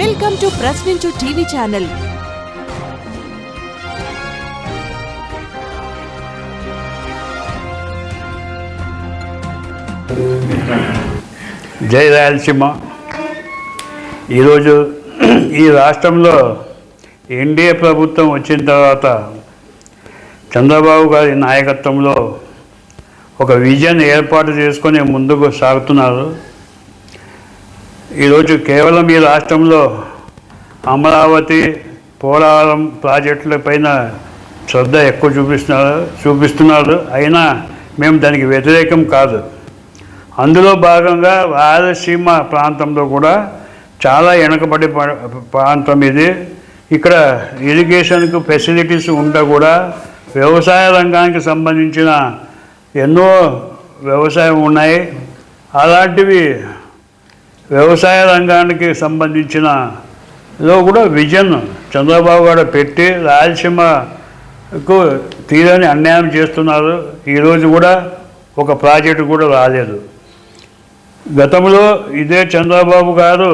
Welcome to Prashninchu TV channel. జై రాయలసీమ. ఈరోజు ఈ రాష్ట్రంలో ఎన్డీఏ ప్రభుత్వం వచ్చిన తర్వాత చంద్రబాబు గారి నాయకత్వంలో ఒక విజన్ ఏర్పాటు చేసుకొని ముందుకు సాగుతున్నారు. ఈరోజు కేవలం ఈ రాష్ట్రంలో అమరావతి పోలవరం ప్రాజెక్టుల పైన శ్రద్ధ ఎక్కువ చూపిస్తున్నారు చూపిస్తున్నారు. అయినా మేము దానికి వ్యతిరేకం కాదు. అందులో భాగంగా రాయలసీమ ప్రాంతంలో కూడా చాలా వెనకబడి ప్రాంతం ఇది. ఇక్కడ ఇరిగేషన్కు ఫెసిలిటీస్ ఉంటే కూడా వ్యవసాయ రంగానికి సంబంధించిన ఎన్నో వ్యవసాయం ఉన్నాయి. అలాంటివి వ్యవసాయ రంగానికి సంబంధించిన లో కూడా విజన్ చంద్రబాబు గారు పెట్టి రాయలసీమకు తీరని అన్యాయం చేస్తున్నారు. ఈరోజు కూడా ఒక ప్రాజెక్టు కూడా రాలేదు. గతంలో ఇదే చంద్రబాబు గారు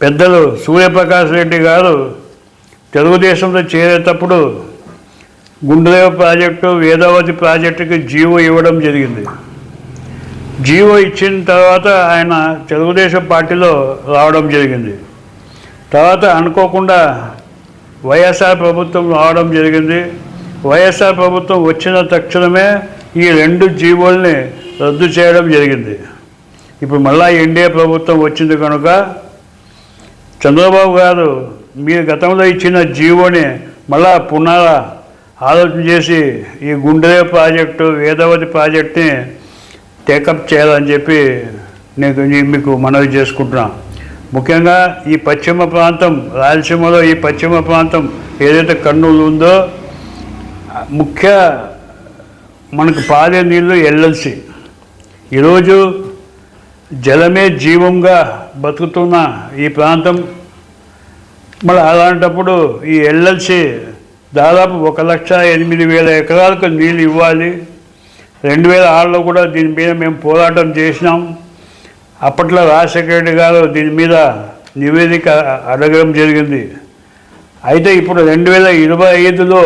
పెద్దలు సూర్యప్రకాష్ రెడ్డి గారు తెలుగుదేశంలో చేరేటప్పుడు గుండెదేవ ప్రాజెక్టు వేదావతి ప్రాజెక్టుకి జీవో ఇవ్వడం జరిగింది. జీవో ఇచ్చిన తర్వాత ఆయన తెలుగుదేశం పార్టీలో రావడం జరిగింది. తర్వాత అనుకోకుండా వైఎస్ఆర్ ప్రభుత్వం రావడం జరిగింది. వైఎస్ఆర్ ప్రభుత్వం వచ్చిన తక్షణమే ఈ రెండు జీవోల్ని రద్దు చేయడం జరిగింది. ఇప్పుడు మళ్ళా ఎన్డీఏ ప్రభుత్వం వచ్చింది కనుక చంద్రబాబు గారు మీరు గతంలో ఇచ్చిన జీవోని మళ్ళా పునరా ఆలోచన చేసి ఈ గుండె ప్రాజెక్టు వేదవతి ప్రాజెక్ట్ని టేకప్ చేయాలని చెప్పి నేను మీకు మనవి చేసుకుంటున్నా. ముఖ్యంగా ఈ పశ్చిమ ప్రాంతం రాయలసీమలో ఈ పశ్చిమ ప్రాంతం ఏదైతే కర్నూలు ఉందో ముఖ్య మనకు పాడే నీళ్ళు ఎల్ఎల్సి. ఈరోజు జలమే జీవంగా బతుకుతున్న ఈ ప్రాంతం. మళ్ళీ అలాంటప్పుడు ఈ ఎల్ఎల్సి దాదాపు ఒక లక్ష ఎనిమిది వేల ఎకరాలకు నీళ్ళు ఇవ్వాలి. రెండు వేల ఆరులో కూడా దీని మీద మేము పోరాటం చేసినాం. అప్పట్లో రాజశేఖర రెడ్డి గారు దీని మీద నివేదిక అడగడం జరిగింది. అయితే ఇప్పుడు రెండు వేల ఇరవై ఐదులో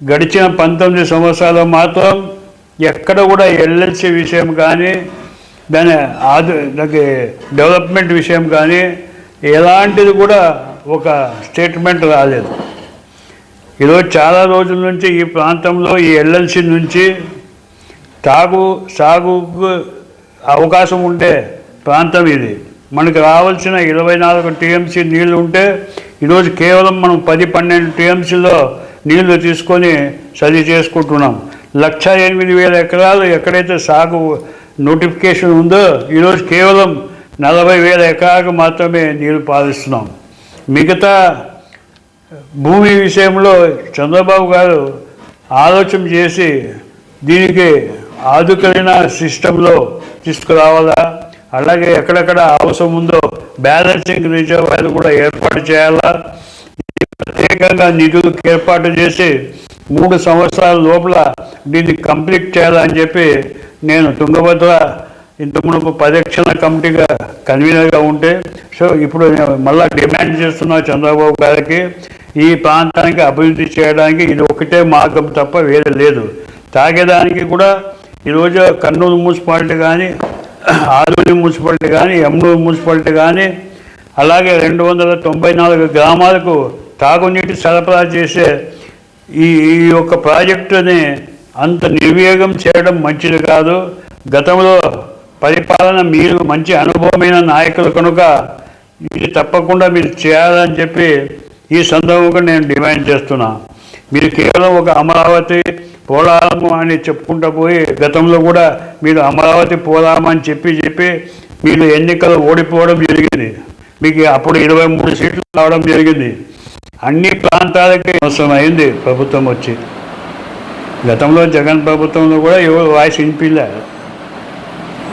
గడిచిన పంతొమ్మిది సంవత్సరాలు మాత్రం ఎక్కడ కూడా ఎల్ఎల్సి విషయం కానీ దాని ఆదు దానికి డెవలప్మెంట్ విషయం కానీ ఎలాంటిది కూడా ఒక స్టేట్మెంట్ రాలేదు. ఈరోజు చాలా రోజుల నుంచి ఈ ప్రాంతంలో ఈ ఎల్ఎల్సి నుంచి సాగు సాగుకు అవకాశం ఉండే ప్రాంతం ఇది. మనకు రావాల్సిన ఇరవై నాలుగు టీఎంసీ నీళ్ళు ఉంటే ఈరోజు కేవలం మనం పది పన్నెండు టీఎంసీలో నీళ్ళు తీసుకొని సరి చేసుకుంటున్నాం. లక్ష ఎనిమిది వేల ఎకరాలు ఎక్కడైతే సాగు నోటిఫికేషన్ ఉందో ఈరోజు కేవలం నలభై వేల ఎకరాలకు మాత్రమే నీరు పాలిస్తున్నాం మిగతా భూమి విషయంలో చంద్రబాబు గారు ఆలోచన చేసి దీనికి ఆధుకైన సిస్టంలో తీసుకురావాలా? అలాగే ఎక్కడెక్కడ అవసరం ఉందో బ్యాలెన్సింగ్ రిజర్వాయర్లు కూడా ఏర్పాటు చేయాలా? ప్రత్యేకంగా నిధులు ఏర్పాటు చేసి మూడు సంవత్సరాల లోపల దీన్ని కంప్లీట్ చేయాలని చెప్పి నేను తుంగభద్ర ఇంత పరిరక్షణ కమిటీగా కన్వీనర్గా ఉంటే సో ఇప్పుడు నేను మళ్ళీ డిమాండ్ చేస్తున్నా చంద్రబాబు గారికి. ఈ ప్రాంతానికి అభివృద్ధి చేయడానికి ఇది ఒకటే మార్గం తప్ప వేరే లేదు. తాగేదానికి కూడా ఈరోజు కర్నూలు మున్సిపాలిటీ కానీ ఆదూరి మున్సిపాలిటీ కానీ ఎమ్నూరు మున్సిపాలిటీ కానీ అలాగే రెండు వందల తొంభై నాలుగు గ్రామాలకు తాగునీటి సరఫరా చేసే ఈ ఈ యొక్క ప్రాజెక్టుని అంత నిర్వేగం చేయడం మంచిది కాదు. గతంలో పరిపాలన మీరు మంచి అనుభవమైన నాయకులు కనుక ఇది తప్పకుండా మీరు చేయాలని చెప్పి ఈ సందర్భంగా నేను డిమాండ్ చేస్తున్నా. మీరు కేవలం ఒక అమరావతి పోలాము అని చెప్పుకుంటూ పోయి గతంలో కూడా మీరు అమరావతి పోలాము అని చెప్పి చెప్పి మీరు ఎన్నికలు ఓడిపోవడం జరిగింది. మీకు అప్పుడు ఇరవై మూడు సీట్లు రావడం జరిగింది. అన్ని ప్రాంతాలకి అవసరం అయింది ప్రభుత్వం వచ్చి. గతంలో జగన్ ప్రభుత్వంలో కూడా ఎవరు వాయిస్ వినిపించలే.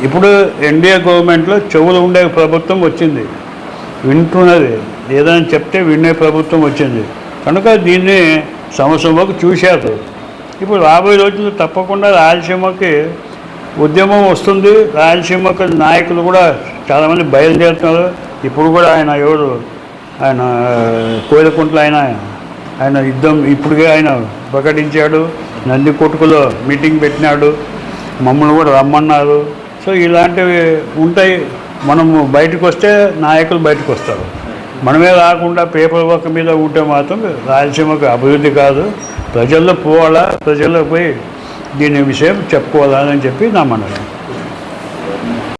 ఇప్పుడు ఎన్డీఏ గవర్నమెంట్లో చెవులు ఉండే ప్రభుత్వం వచ్చింది. వింటున్నది. ఏదైనా చెప్తే వినే ప్రభుత్వం వచ్చింది. కనుక దీన్ని సంవత్సరంలోకి చూశారు. ఇప్పుడు రాబోయే రోజుల్లో తప్పకుండా రాయలసీమకి ఉద్యమం వస్తుంది. రాయలసీమకి నాయకులు కూడా చాలామంది బయలుదేరుతున్నారు. ఇప్పుడు కూడా ఆయన ఎవరు? ఆయన కోయిలకుంట్ల ఆయన ఆయన యుద్ధం ఇప్పుడుగా ఆయన ప్రకటించాడు. నంది కొట్టుకులో మీటింగ్ పెట్టినాడు. మమ్మల్ని కూడా రమ్మన్నారు. సో ఇలాంటివి ఉంటాయి. మనము బయటకు వస్తే నాయకులు బయటకు వస్తారు. మనమే రాకుండా పేపర్ వర్క్ మీద ఉంటే మాత్రం రాయలసీమకు అభివృద్ధి కాదు. ప్రజల్లో పోవాలా? ప్రజల్లో పోయి దీని విషయం చెప్పుకోవాలని చెప్పి నా మనవి.